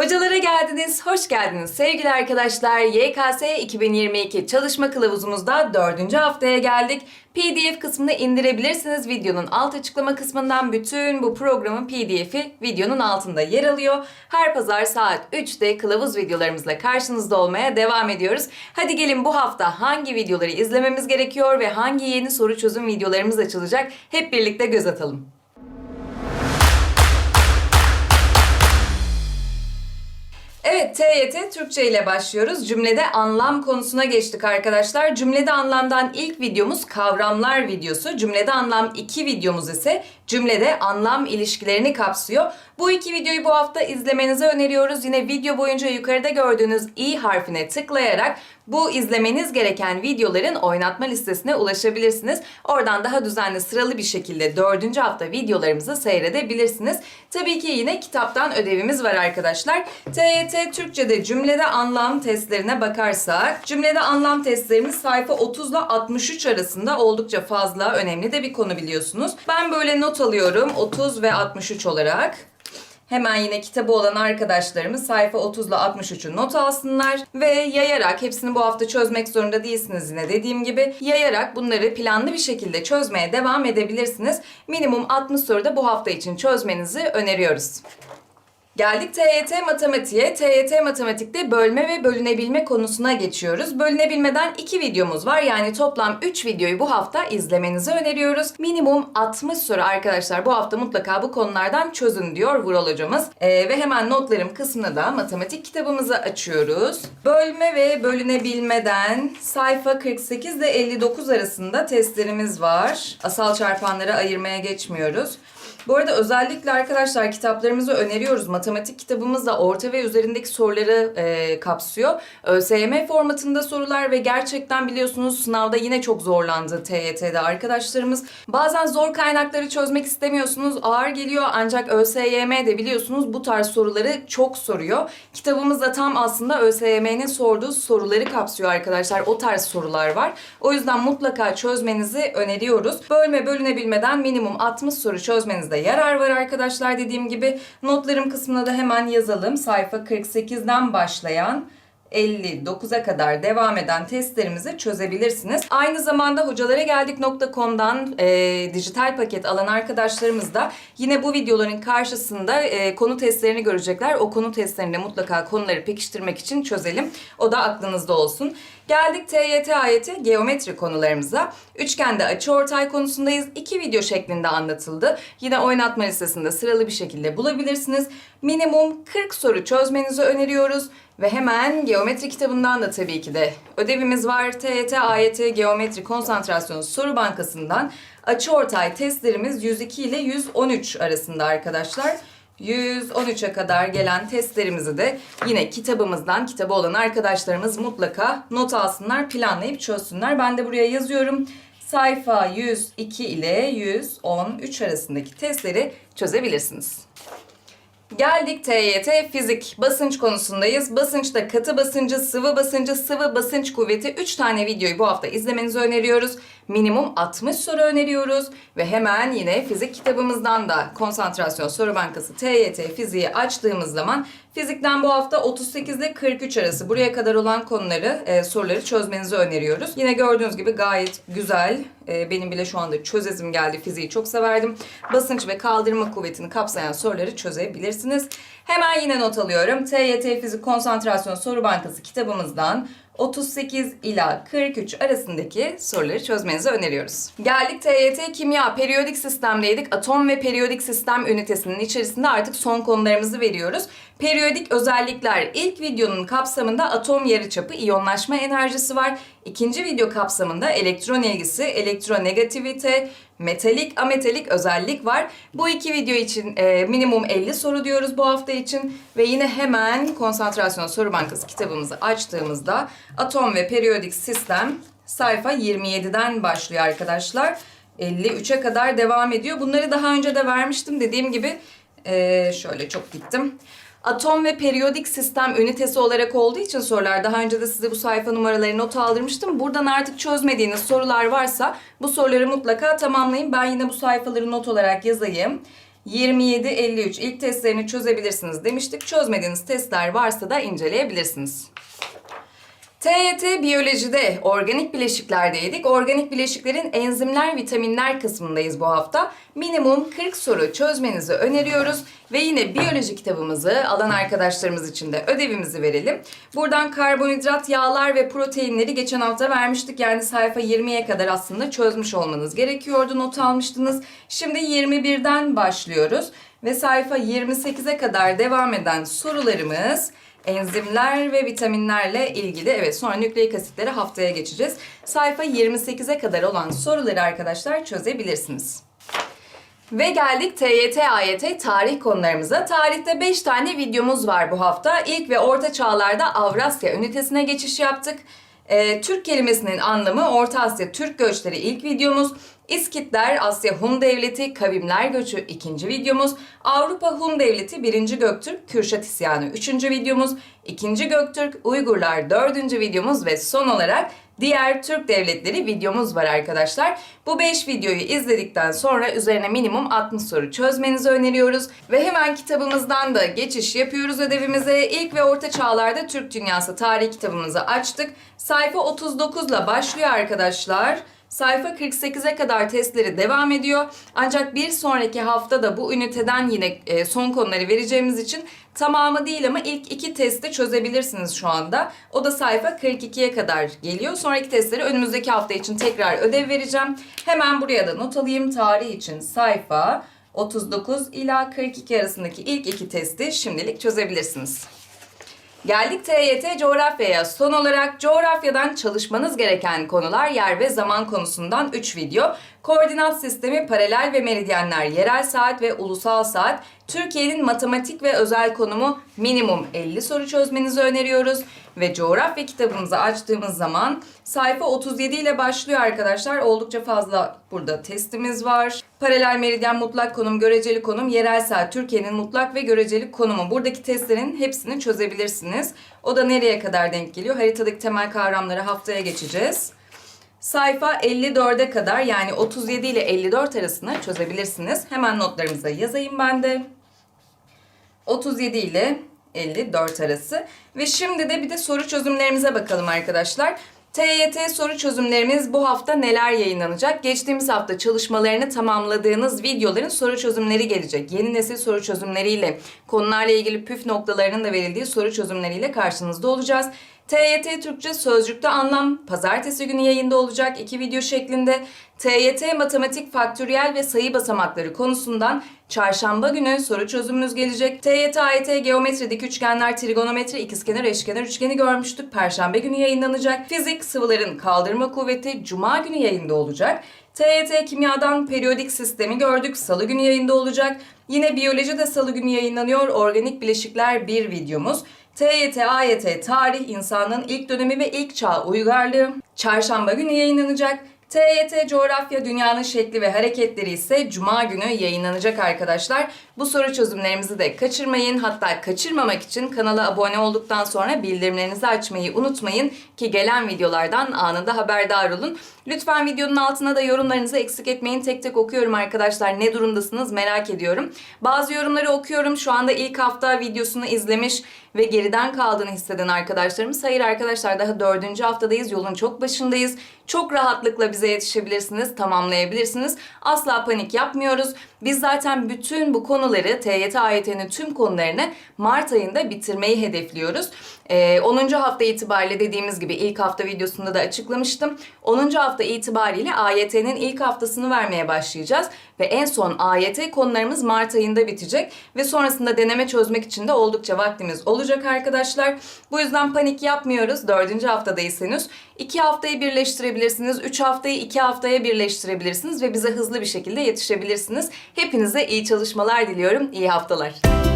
Hocalara geldiniz, hoş geldiniz sevgili arkadaşlar. YKS 2022 çalışma kılavuzumuzda dördüncü haftaya geldik. PDF kısmını indirebilirsiniz. Videonun alt açıklama kısmından bütün bu programın PDF'i videonun altında yer alıyor. Her pazar saat 3'te kılavuz videolarımızla karşınızda olmaya devam ediyoruz. Hadi gelin bu hafta hangi videoları izlememiz gerekiyor ve hangi yeni soru çözüm videolarımız açılacak hep birlikte göz atalım. Evet, TYT Türkçe ile başlıyoruz. Cümlede anlam konusuna geçtik arkadaşlar. Cümlede anlamdan ilk videomuz kavramlar videosu. Cümlede anlam 2 videomuz ise cümlede anlam ilişkilerini kapsıyor. Bu iki videoyu bu hafta izlemenizi öneriyoruz. Yine video boyunca yukarıda gördüğünüz i harfine tıklayarak bu izlemeniz gereken videoların oynatma listesine ulaşabilirsiniz. Oradan daha düzenli sıralı bir şekilde dördüncü hafta videolarımızı seyredebilirsiniz. Tabii ki yine kitaptan ödevimiz var arkadaşlar. TYT Türkçe'de cümlede anlam testlerine bakarsak cümlede anlam testlerimiz sayfa 30 ile 63 arasında oldukça fazla önemli de bir konu biliyorsunuz. Ben böyle not alıyorum 30 ve 63 olarak. Hemen yine kitabı olan arkadaşlarımız sayfa 30 ile 63'ü not alsınlar ve yayarak hepsini bu hafta çözmek zorunda değilsiniz yine dediğim gibi yayarak bunları planlı bir şekilde çözmeye devam edebilirsiniz. Minimum 60 soruda bu hafta için çözmenizi öneriyoruz. Geldik TYT matematiğe. TYT matematikte bölme ve bölünebilme konusuna geçiyoruz. Bölünebilmeden iki videomuz var. Yani toplam 3 videoyu bu hafta izlemenizi öneriyoruz. Minimum 60 soru arkadaşlar. Bu hafta mutlaka bu konulardan çözün diyor Vural hocamız. Ee, ve hemen notlarım kısmına da matematik kitabımızı açıyoruz. Bölme ve bölünebilmeden sayfa 48 ile 59 arasında testlerimiz var. Asal çarpanları ayırmaya geçmiyoruz. Bu arada özellikle arkadaşlar kitaplarımızı öneriyoruz. Matematik kitabımız da orta ve üzerindeki soruları e, kapsıyor. ÖSYM formatında sorular ve gerçekten biliyorsunuz sınavda yine çok zorlandı TYT'de arkadaşlarımız. Bazen zor kaynakları çözmek istemiyorsunuz. Ağır geliyor ancak ÖSYM de biliyorsunuz bu tarz soruları çok soruyor. Kitabımız da tam aslında ÖSYM'nin sorduğu soruları kapsıyor arkadaşlar. O tarz sorular var. O yüzden mutlaka çözmenizi öneriyoruz. Bölme bölünebilmeden minimum 60 soru çözmenizde yarar var arkadaşlar dediğim gibi. Notlarım kısmına da hemen yazalım. Sayfa 48'den başlayan 59'a kadar devam eden testlerimizi çözebilirsiniz. Aynı zamanda hocalara geldik.com'dan e, dijital paket alan arkadaşlarımız da yine bu videoların karşısında e, konu testlerini görecekler. O konu testlerinde mutlaka konuları pekiştirmek için çözelim. O da aklınızda olsun. Geldik TYT AYT geometri konularımıza. Üçgende açıortay konusundayız. İki video şeklinde anlatıldı. Yine oynatma listesinde sıralı bir şekilde bulabilirsiniz. Minimum 40 soru çözmenizi öneriyoruz. Ve hemen geometri kitabından da tabii ki de ödevimiz var. TYT AYT Geometri Konsantrasyon Soru Bankası'ndan açıortay testlerimiz 102 ile 113 arasında arkadaşlar. 113'e kadar gelen testlerimizi de yine kitabımızdan, kitabı olan arkadaşlarımız mutlaka not alsınlar, planlayıp çözsünler. Ben de buraya yazıyorum. Sayfa 102 ile 113 arasındaki testleri çözebilirsiniz. Geldik TYT fizik basınç konusundayız. Basınçta katı basıncı, sıvı basıncı, sıvı basınç kuvveti 3 tane videoyu bu hafta izlemenizi öneriyoruz. Minimum 60 soru öneriyoruz ve hemen yine fizik kitabımızdan da konsantrasyon soru bankası TYT fiziği açtığımız zaman fizikten bu hafta 38 ile 43 arası buraya kadar olan konuları, e, soruları çözmenizi öneriyoruz. Yine gördüğünüz gibi gayet güzel. E, benim bile şu anda çözesim geldi. Fiziği çok severdim. Basınç ve kaldırma kuvvetini kapsayan soruları çözebilirsiniz. Hemen yine not alıyorum. TYT Fizik Konsantrasyon Soru Bankası kitabımızdan 38 ila 43 arasındaki soruları çözmenizi öneriyoruz. Geldik TYT Kimya Periyodik Sistem'deydik. Atom ve periyodik sistem ünitesinin içerisinde artık son konularımızı veriyoruz. Periyodik özellikler ilk videonun kapsamında atom yarıçapı iyonlaşma enerjisi var. İkinci video kapsamında elektron ilgisi, elektronegativite, metalik, ametalik özellik var. Bu iki video için e, minimum 50 soru diyoruz bu hafta için. Ve yine hemen konsantrasyon soru bankası kitabımızı açtığımızda atom ve periyodik sistem sayfa 27'den başlıyor arkadaşlar. 53'e kadar devam ediyor. Bunları daha önce de vermiştim. Dediğim gibi e, şöyle çok gittim. Atom ve periyodik sistem ünitesi olarak olduğu için sorular daha önce de size bu sayfa numaraları not aldırmıştım. Buradan artık çözmediğiniz sorular varsa bu soruları mutlaka tamamlayın. Ben yine bu sayfaları not olarak yazayım. 27-53 ilk testlerini çözebilirsiniz demiştik. Çözmediğiniz testler varsa da inceleyebilirsiniz. TYT biyolojide organik bileşiklerdeydik. Organik bileşiklerin enzimler, vitaminler kısmındayız bu hafta. Minimum 40 soru çözmenizi öneriyoruz. Ve yine biyoloji kitabımızı alan arkadaşlarımız için de ödevimizi verelim. Buradan karbonhidrat, yağlar ve proteinleri geçen hafta vermiştik. Yani sayfa 20'ye kadar aslında çözmüş olmanız gerekiyordu. Not almıştınız. Şimdi 21'den başlıyoruz. Ve sayfa 28'e kadar devam eden sorularımız enzimler ve vitaminlerle ilgili. Evet sonra nükleik asitlere haftaya geçeceğiz. Sayfa 28'e kadar olan soruları arkadaşlar çözebilirsiniz. Ve geldik TYT, AYT tarih konularımıza. Tarihte 5 tane videomuz var bu hafta. İlk ve orta çağlarda Avrasya ünitesine geçiş yaptık. Ee, Türk kelimesinin anlamı Orta Asya Türk göçleri ilk videomuz. İskitler, Asya Hun Devleti, Kavimler Göçü ikinci videomuz. Avrupa Hun Devleti birinci Göktürk, Kürşat İsyanı üçüncü videomuz. ikinci Göktürk, Uygurlar dördüncü videomuz ve son olarak diğer Türk devletleri videomuz var arkadaşlar. Bu 5 videoyu izledikten sonra üzerine minimum 60 soru çözmenizi öneriyoruz. Ve hemen kitabımızdan da geçiş yapıyoruz ödevimize. İlk ve orta çağlarda Türk Dünyası tarihi kitabımızı açtık. Sayfa 39 ile başlıyor arkadaşlar. Sayfa 48'e kadar testleri devam ediyor. Ancak bir sonraki hafta da bu üniteden yine e, son konuları vereceğimiz için tamamı değil ama ilk iki testi çözebilirsiniz şu anda. O da sayfa 42'ye kadar geliyor. Sonraki testleri önümüzdeki hafta için tekrar ödev vereceğim. Hemen buraya da not alayım. Tarih için sayfa 39 ila 42 arasındaki ilk iki testi şimdilik çözebilirsiniz. Geldik TYT coğrafyaya. Son olarak coğrafyadan çalışmanız gereken konular yer ve zaman konusundan 3 video. Koordinat sistemi, paralel ve meridyenler, yerel saat ve ulusal saat. Türkiye'nin matematik ve özel konumu minimum 50 soru çözmenizi öneriyoruz. Ve coğrafya kitabımızı açtığımız zaman sayfa 37 ile başlıyor arkadaşlar. Oldukça fazla burada testimiz var. Paralel meridyen mutlak konum, göreceli konum, yerel saat, Türkiye'nin mutlak ve göreceli konumu. Buradaki testlerin hepsini çözebilirsiniz. O da nereye kadar denk geliyor? Haritadaki temel kavramları haftaya geçeceğiz. Sayfa 54'e kadar yani 37 ile 54 arasında çözebilirsiniz. Hemen notlarımıza yazayım ben de. 37 ile 54 arası. Ve şimdi de bir de soru çözümlerimize bakalım arkadaşlar. TYT soru çözümlerimiz bu hafta neler yayınlanacak? Geçtiğimiz hafta çalışmalarını tamamladığınız videoların soru çözümleri gelecek. Yeni nesil soru çözümleriyle, konularla ilgili püf noktalarının da verildiği soru çözümleriyle karşınızda olacağız. TYT Türkçe Sözcükte Anlam pazartesi günü yayında olacak iki video şeklinde. TYT Matematik Faktöriyel ve Sayı Basamakları konusundan çarşamba günü soru çözümümüz gelecek. TYT AYT Geometri, Dik Üçgenler, Trigonometri, ikizkenar, eşkenar üçgeni görmüştük. Perşembe günü yayınlanacak. Fizik, sıvıların kaldırma kuvveti Cuma günü yayında olacak. TYT Kimyadan periyodik sistemi gördük. Salı günü yayında olacak. Yine biyoloji de salı günü yayınlanıyor. Organik bileşikler bir videomuz. TYT, AYT, tarih, insanlığın ilk dönemi ve ilk çağ uygarlığı. Çarşamba günü yayınlanacak. TYT Coğrafya Dünyanın Şekli ve Hareketleri ise Cuma günü yayınlanacak arkadaşlar. Bu soru çözümlerimizi de kaçırmayın. Hatta kaçırmamak için kanala abone olduktan sonra bildirimlerinizi açmayı unutmayın ki gelen videolardan anında haberdar olun. Lütfen videonun altına da yorumlarınızı eksik etmeyin. Tek tek okuyorum arkadaşlar. Ne durumdasınız merak ediyorum. Bazı yorumları okuyorum. Şu anda ilk hafta videosunu izlemiş ve geriden kaldığını hisseden arkadaşlarımız. Hayır arkadaşlar daha dördüncü haftadayız. Yolun çok başındayız. Çok rahatlıkla bize yetişebilirsiniz, tamamlayabilirsiniz. Asla panik yapmıyoruz. Biz zaten bütün bu konuları TYT AYT'nin tüm konularını Mart ayında bitirmeyi hedefliyoruz. Ee, 10. hafta itibariyle dediğimiz gibi ilk hafta videosunda da açıklamıştım. 10. hafta itibariyle AYT'nin ilk haftasını vermeye başlayacağız. Ve en son AYT konularımız Mart ayında bitecek. Ve sonrasında deneme çözmek için de oldukça vaktimiz olacak arkadaşlar. Bu yüzden panik yapmıyoruz. 4. haftadayız henüz. 2 haftayı birleştirebilirsiniz. 3 haftayı 2 haftaya birleştirebilirsiniz. Ve bize hızlı bir şekilde yetişebilirsiniz. Hepinize iyi çalışmalar diliyorum. İyi haftalar.